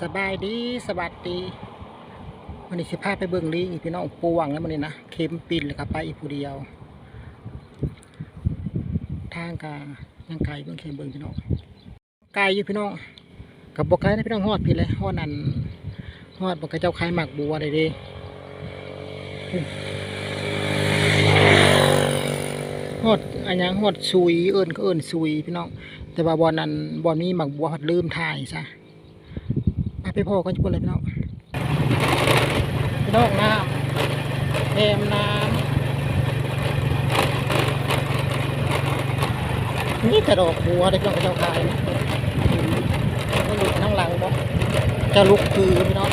สบายดีสวัสดีวันนี้สิพาไปเบิ่งลิงพี่น้องปวงแล้วมันนี่นะเข็มปินเลยครับไปอีกผู้เดียว ทางกายังไกลเบิ่งเข็มเบิ่งพี่น้องไกลอยู่พี่น้องกับบกไกลนะพี่น้องฮอดพี่เลยฮอดนั่นฮอดบกเจ้าไข่หมักบัวเลยเดิฮอดอันยังฮอดซุยเอิญก็เอิญซุยพี่น้องแต่ว่าบอลนั้นบอลนี้หมักบัวฮอดลืมถ่ายซะ ไปพ่อกันจุกคนเลยพี่น้องพี่น้องน้ำแอมน้ำนี่แต่ดอกบัวได้พี่น้องเจ้าขายนะก็อยู่ข้างหลังบ่จะลุกคือพี่น้อง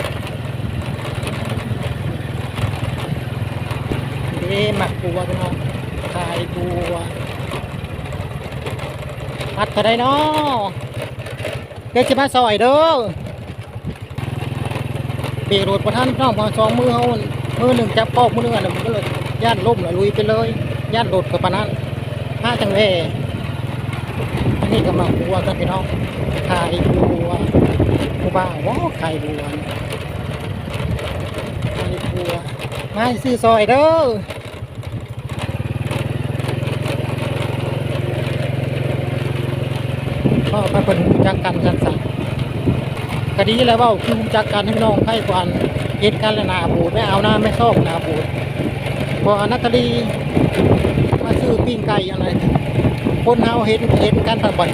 เด้หมักบัวพี่น้องขายบัวพัดเท่าไรเนาะเดี๋ยวจะมาซอยเด้อ เบรกรถประท่านน้องพอสองมือเขามือหนึ่งจับปอกมือหนึ่งอันนั้นมันก็เลยย่านล่มเลยลุยไปเลยย่านรถกับปานนั้นห้าจังเวอันนี้ก็มาบัวกันพี่น้องขายบัวบัวบ้าว้าขายบัวขายบัวมาซื้อซอยเด้อพ่อไปเป็นจักกันกันสัก ก็ดีแล้วว่าคือจักกันให้น้องให้กวนเฮ็ดกันและหนาบูดไม่เอาหน้าไม่ชอบนาบูดพออนัตตลีมาซื้อปิ้งไก่อะไรคนเฮาเห็นเห็นกันตบ่อย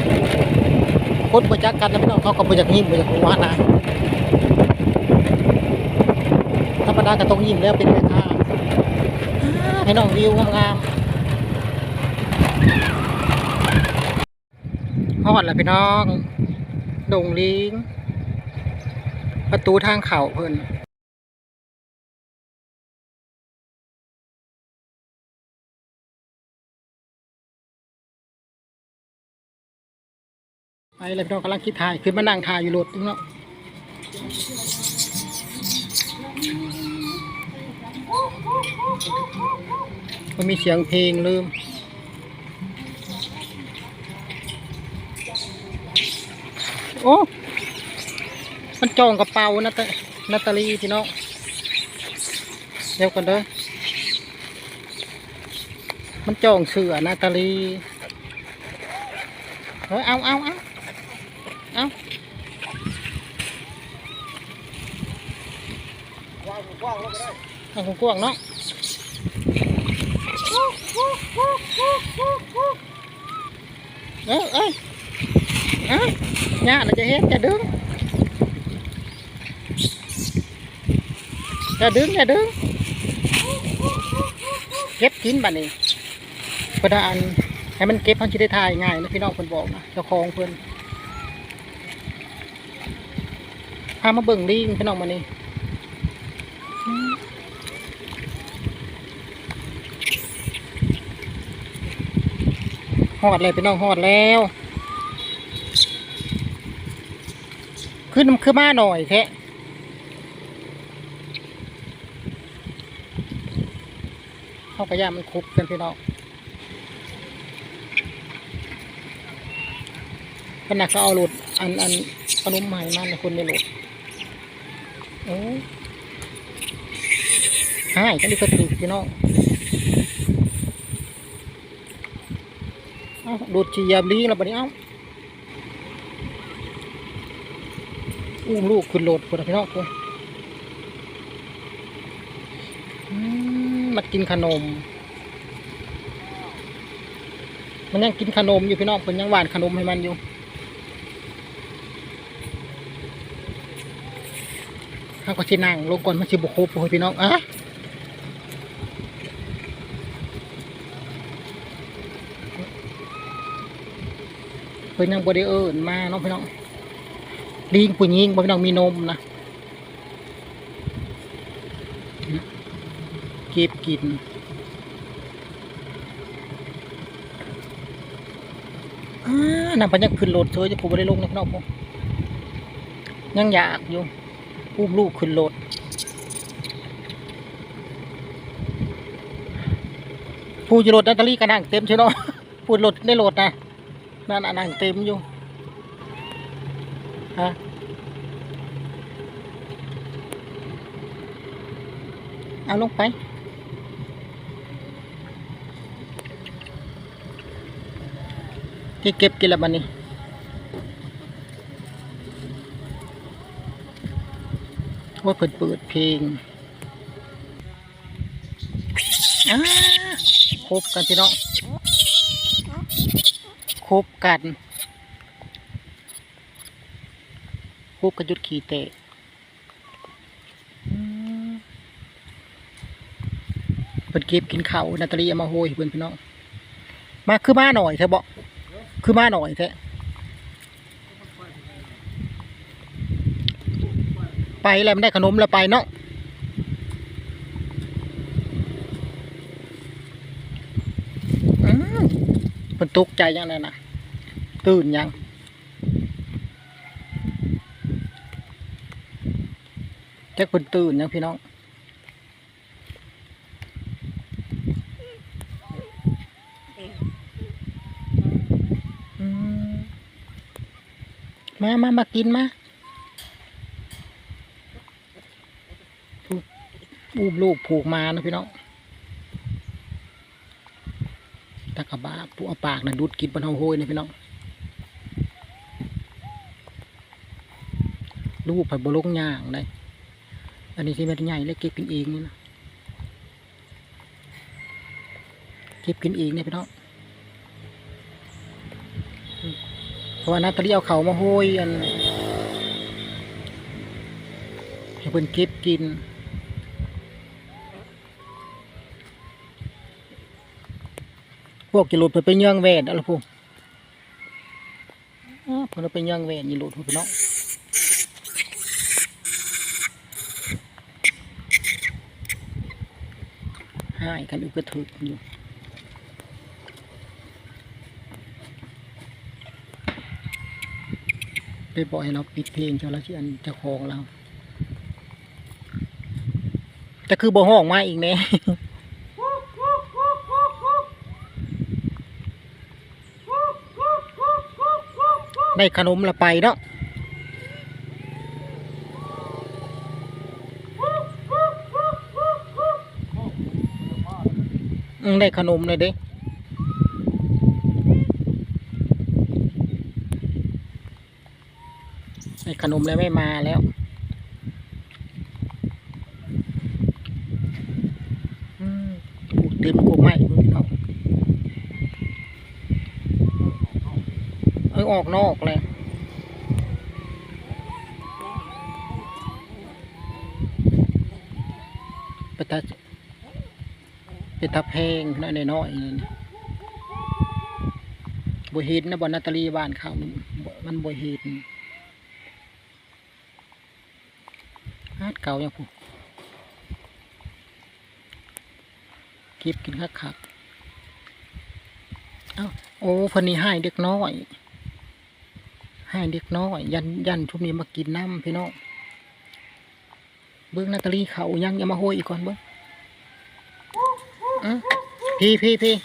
คนประจักกันนะพี่น้องเขาก็บ่อยากยิ้มบ่อยากหัวนะธรรมดาก็ต้องยิ้มแล้วเป็นแม่ค้าอ่าพี่น้องวิวงามๆฮอดแล้วพี่น้องดงลิง ประตูทางเข่าเพิ่นไปเลยพี่น้องกำลังคิดถ่ายขึ้นมานั่งถ่ายอยู่รถเนาะมันมีเสียงเพลงลืมโอ้ มันจองกระเป๋านาตานาตาลีพี่น้องเดี๋ยวกันเด้อมันจองเสือนาตาลีเฮ้ยเอาเอาเอาเอาเอากว้างเนาะเอ้ยเอ้ยเอ้ยย่าเราจะเห็นจะดึง อย่าดึงอย่าดึงเก็บกินบัดนี้เพื่ออันให้มันเก็บพันชิได้ทายง่ายนะพี่น้องเพิ่นบอกนะเจ้าของเพิ่อนพามาเบิ่งลิงพี่น้องมานี่หอดเลยพี่น้องหอดแล้วขึ้นคือมาหน่อยแท้ ข้าวกระยามันคุบกันพี่น้องขนาดเขาเอาหลุด อันอันขนมใหม่มาในคนไม่หลุดโอ้หายกันดิกระตือพี่น้องเอาดูดจียาบลีแล้วบัดนี้เอาอุ้มลูกขึ้นโหลดคนพี่น้องคน มากินขนม มันยังกินขนมอยู่พี่น้องเพิ่นยังหวานขนมให้มันอยู่ข้าก็สินั่งลงก่อนมันสิบุคบโอ้ยพี่น้องอะเพิ่นยังบ่ได้เอิ้นมาเนาะพี่น้องลิงผู้หญิงบ่พี่น้องมีนมนะ ก็บกิน อ่านำปัญญาขึ้นโหลดเธอจะผมไม่ได้ลงนะพี่นองยังอยากอยู่พูบมลูกขึ้นโหลดผู้จะโหลดแบตเตอรี่กระนั่งเต็มใช่ไหมพูดโหลดได้โหลดนะนั่นอะนั่งเต็มอยู่ฮะเอาลงไป ที่เก็บกินละบันนี้ว่าเปิดเปิดเพลงคบกันพี่น้องคบกันคบกันจุดขี่เตะเปิดเก็บกินเขานาตาลีเอามาโหยเพื่อนพี่น้องมาคือมาหน่อยเถอะบอก คือมาหน่อยเถอะไปแล้วมันได้ขนมแล้วไปเนาะมมันตกใจยังไงนะตื่นยังแจ็คเพิ่นตื่นยังพี่น้อง มามามากินมาผูกอูบลูกผูกมานะพี่น้องตะกะบาปูเอาปากนะดูดกินบนเฮาโหยนะพี่น้อง ลูกผัดบลงย่างได้ อันนี้ที่แม่ใหญ่เลยเก็บกินเองนี่นะ เก็บกินเองเนี่ยพี่น้อง เพ ราะว่านาตาลีเอาเขามาโหยอันให้เพิ่นเก็บกินพวกกิโลดเพิ่นไปเยื่องแหวนอะไรพวกเพิ่นเอาไปเยื่องแหวนยีโลดพวกพี่น้องหายกันอยู่กระถึกอยู่ ไปบอกให้เราปิดเพลงเจ้าละที่อันเจะคองเราแต่คือบ่ห้องมาอีกแน่ได้ขนมละไปเนาะได้ขนมเลยเด้ ไอ้ ขนมเลยไม่มาแล้วอืมเต็มกวไม้พี่น้องเออออกนอกเลยไปตาไปตาแพงน้อยน้อยนี่บ่เห็นนะบ่นาตาลีบ้านเขามันบ่มันบ่เห็น ฮาด เก่าอย่างผู้เก็บกินคักคักเอ้าโอ้เพนนี้ให้เด็กน้อยให้เด็กน้อย ยันยันชุมนี้มากินน้ำพี่น้องเบิ้องนาตาลีเขายังย่ามาโหยอีกก่อนเบิ้อื้อพี่พี่พี่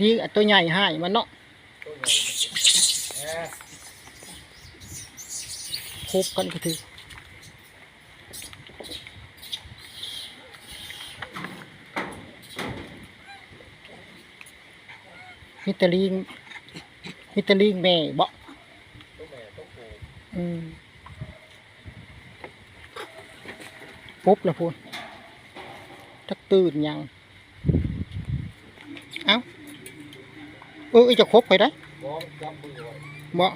นี่ตัวใหญ่ให้มันเนาะ คบกันก็ถือมิตรลิงมิตรลิงแม่บ่อืมปุ๊บแล้วพูนจักตื่นยัง เอ้าเออไอ้จะคบไปได้บ่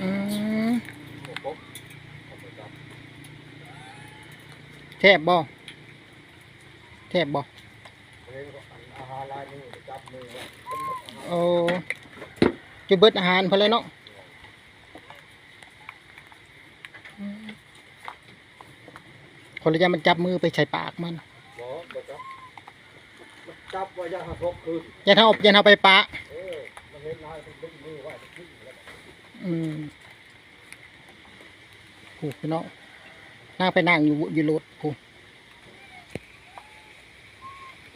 อืมแทบบ่แทบบ่โอ้จะเบิดอาหารเพอเลยเนาะอืมคนละอยางมันจับมือไปใส่ปากมันจับว่าจะหักลบคืนอย่าเท่าอย่าเท่าไปปะ อืมผูกพี่น้องนั่งไปนั่งอยู่อยู่รถผูก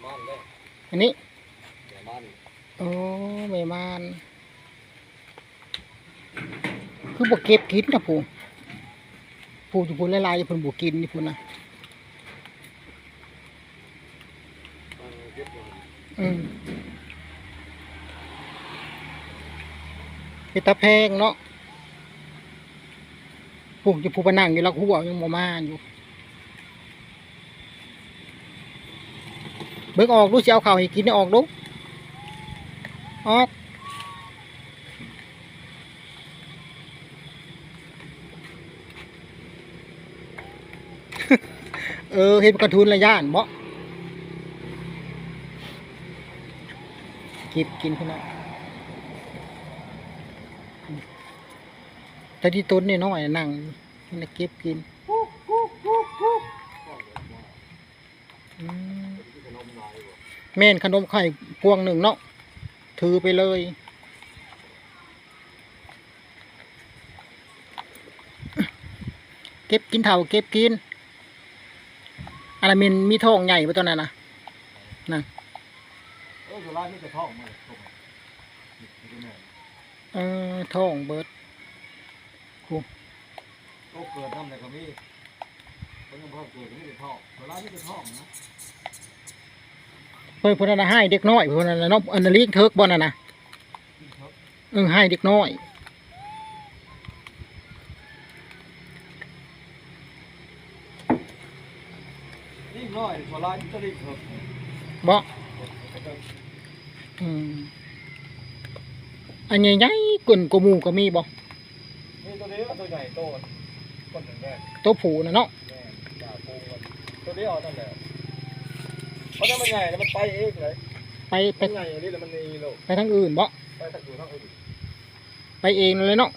มันเลยอันนี้เดี๋ยวมันโอ้ไม่มานมคือบ่เก็บกินนะผู้ผู้อยู่พุ่นหลายๆอยู่เพิ่นบ่กินนี่พุ่นนะเออเก็บไว้อืม เป็นตาแพงเนาะผู้อยู่ผู้ไปนั่งอยู่แล้วหัวยังบ่มาอยู่ เบิ่งออกดูสิเอาข้าวให้กินให้ออกดูออกเออเห็นกระทุนระย่านบ่เก็บกินพี่น้อง แต่ที่ต้นนี่น้อยนั่งนี่นะเก็บกินอืมที่ขนมลายบ่แม่นขนมไข่พวงหนึ่งเนาะถือไปเลยเก็บกินเท่าเก็บกินอะไรมันมีท้องใหญ่ปะตอนนั้นนะเอออยู่ร้านนี่จะท่องมาเลยท่องนี่คือแม่เออท้องเบิด โอ้เกิดน้ำไหนก็มีเพิ่นยังบ่เกิดก็มีแต่ท่องอยู่ร้านนี่จะท่องนะเพิ่นเพิ่นนนะให้เด็กน้อยเพิ่นนนะเนาะอันนั้นเลี้ยงเทิกบ่น่ะนะกินเถอะเออให้เด็กน้อยนี่น้อยอยู่ร้านนี่จะได้เถอะบ่อืมอันใหญ่ๆกลุ่นกว่าหมู่ก็มีบ่ นี่ตัวนี้เอาตัวใหญ่โตต้นหนึ่งแม่ตัวผูน่ะเนาะแม่จ่าปูมันตัวนี้เอานั่นแหละเพราะถ้ามันใหญ่แล้วมันไปเองเลยไปไปมันใหญ่อย่างนี้แล้วมันมีโลกไปทางอื่นบ่ไปทางอยู่ทางอื่นไปเองเลยเนาะ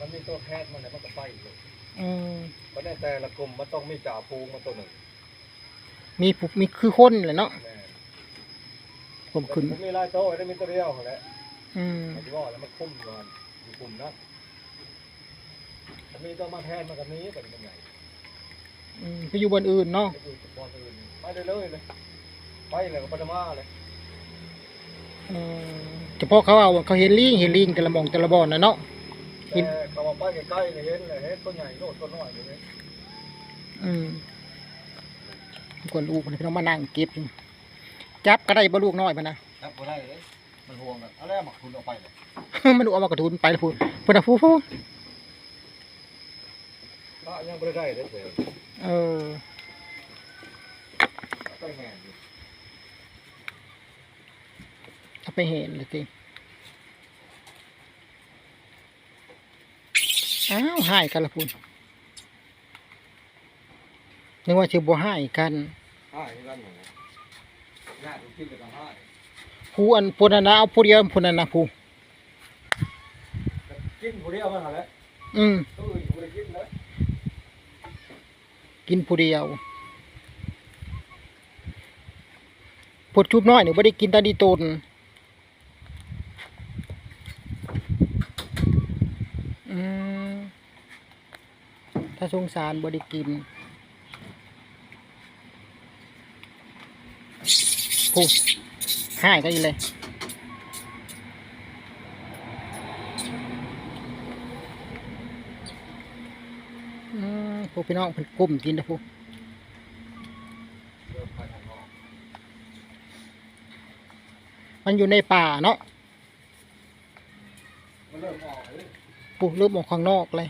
มันมีตัวแคสมันเนี่ยมันก็ไปเลยอืมเพราะในแต่ละกลุ่มมันต้องมีจ่าปูมาตัวหนึ่งมีผูมีคือคนแหละเนาะแม่ผมขึ้นมันมีลายโต้ได้มีตัวเดียวแหละอืมที่ว่าแล้วมันคุ้มก่อนอยู่กลุ่มนะ มันมีตัวมาแทนมันกับนี้เป็นยังไงอืมไปอยู่บนอื่นเนาะไปอยู่บอลอื่นไปเลยเลยเลยไปเลยกับปฐมาเลยเออเฉพาะเขาเอาเขาเห็นลิงเห็นลิงแต่ละหมองแต่ละบ่อนนะเนาะ แต่เขาบอกไปใกล้ๆเลยเห็นเลยเห็นตัวใหญ่โน่นตัวน้อยเลยอืมคนลูกมันพี่น้องมานั่งเก็บอยู่จับก็ได้บ่ลูกน้อยมันนะครับบ่ได้เลยมันห่วงกันเอาแล้วหมักคุณออกไปเลย มันดูเอามากระทุนไปแล้วพูดพูดนะพูดพูด ก็ยังไม่ได้เลยเสียเออไปแห่อยู่เอาไปเห็นเลยสิอ้าวให้กันละพูดนึกว่าชื่อบัวให้กันห้าที่กันอยู่ญาติกินเลยกันห้าผู้อันพูดนนนะเอาผู้เดียวพูดนนนะผู้กินผู้เดียวมันเหรอแล้วอืมตัวอื่นผู้ใดกินเลย กินผู้เดียวพดชุบน้อยเนี่ยไม่ได้กินตาดีตนอืมถ้าสงสารบ่ได้กินผู้หายก็อีเลย พี่น้องเพิ่นกลุ่มกินนะพวกเดินไปทางนอกมันอยู่ในป่าเนาะมันเริ่มออกเลยปลูกเริ่มออกข้างนอกเลย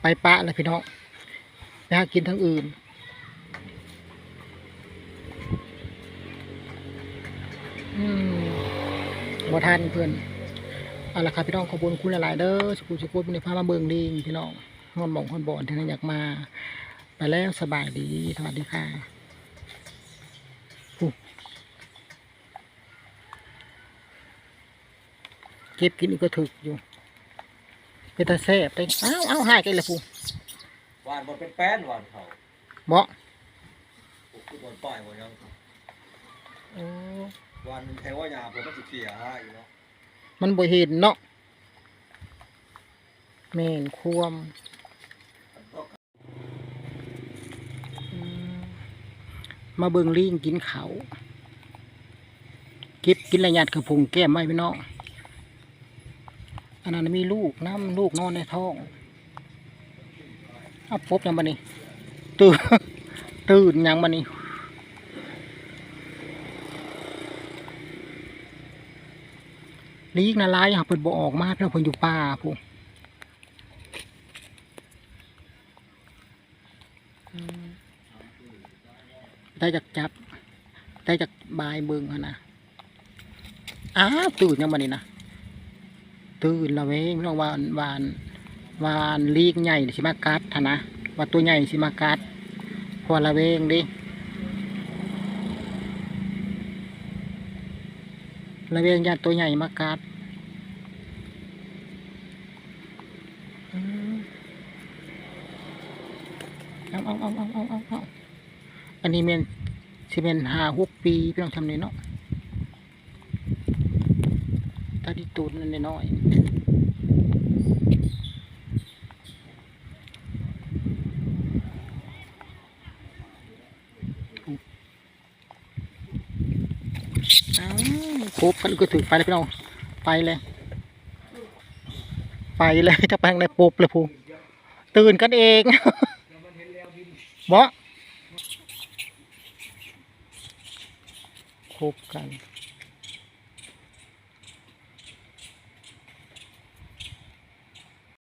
ไปป่าเลยพี่น้องไปหากินทั้งอื่นอืมบ่ทันเพื่อน เอาละครับพี่น้องขอบคุณคุณหลายๆเด้อสกุลสกุลเป็นพามาเบิงลิงพี่น้องฮอนหมองฮอนบ่อนที่นั่นอยากมา ไปแล้วสบายดีสวัสดีค่ะเก็บกินอีกก็ถึกอยู่เป็นตาแซ่บได้อ้าวอ้าวหายกันเลยผู้หวานมันเป็นแป้นหวานเขาเบาะคือบนป้ายหมดยังโอ้หวานมันแทว่ายาผมมันสิเสียให้อยู่เนาะ มันบ่เห็นเนาะแม่นควมมาเบิ่งลิงกินเขาเก็บกินระยะกระพุงแก้มไม่พี่น้องอันนั้นมีลูกน้ำลูกนอนในท้องเอาพบยังบันนี้ตื่นตื่นยังบันนี้ ลีกนะลายเขาเปิดบ่ออกมาเพื่อเพิ่นอยู่ป่าพู้ได้จากจับ ได้จากบายเบิงหั่นนะอ้าวตื่นยังบันนี้นะตื่นและเว้งพี่น้องวานวานวานลีกใหญ่สิมากัดท่นนะว่าตัวใหญ่สิมากัดพอละเวงดิ ละเวงญาติตัวใหญ่มากัดอืมเอาเอาเอาเอาเอาเอาเอาอันนี้เมนสิเมนหาหกปีพี่น้องทำนี่เนาะตาดิตูดนั่นน้อยๆอ้าวุ๊บกันก็ถือไปเลยพี่น้องไปเลย ไปเลยถ้าไปข้างในปุ๊บเลยพูตื่นกันเองบอคบกัน